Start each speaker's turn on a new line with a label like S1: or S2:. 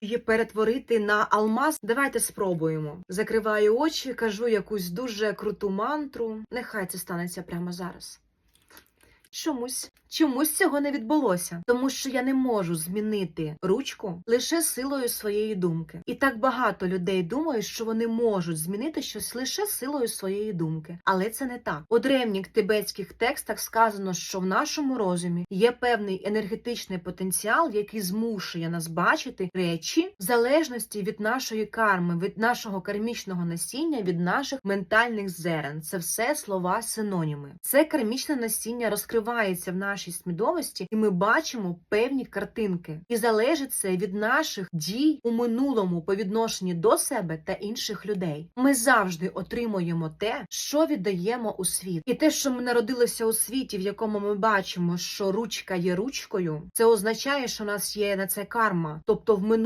S1: її перетворити на алмаз. Давайте спробуємо. Закриваю очі, кажу якусь дуже круту мантру. Нехай це станеться прямо зараз. Чомусь чомусь цього не відбулося, тому що я не можу змінити ручку лише силою своєї думки. І так багато людей думають, що вони можуть змінити щось лише силою своєї думки, але це не так. У древніх тибетських текстах сказано, що в нашому розумі є певний енергетичний потенціал, який змушує нас бачити речі в залежності від нашої карми, від нашого кармічного насіння, від наших ментальних зерен. Це все слова синоніми. Це кармічне насіння розкривається в нашій свідомості, і ми бачимо певні картинки. І залежить це від наших дій у минулому по відношенню до себе та інших людей. Ми завжди отримуємо те, що віддаємо у світ, і те, що ми народилися у світі, в якому ми бачимо, що ручка є ручкою, це означає, що у нас є на це карма, тобто в минулому.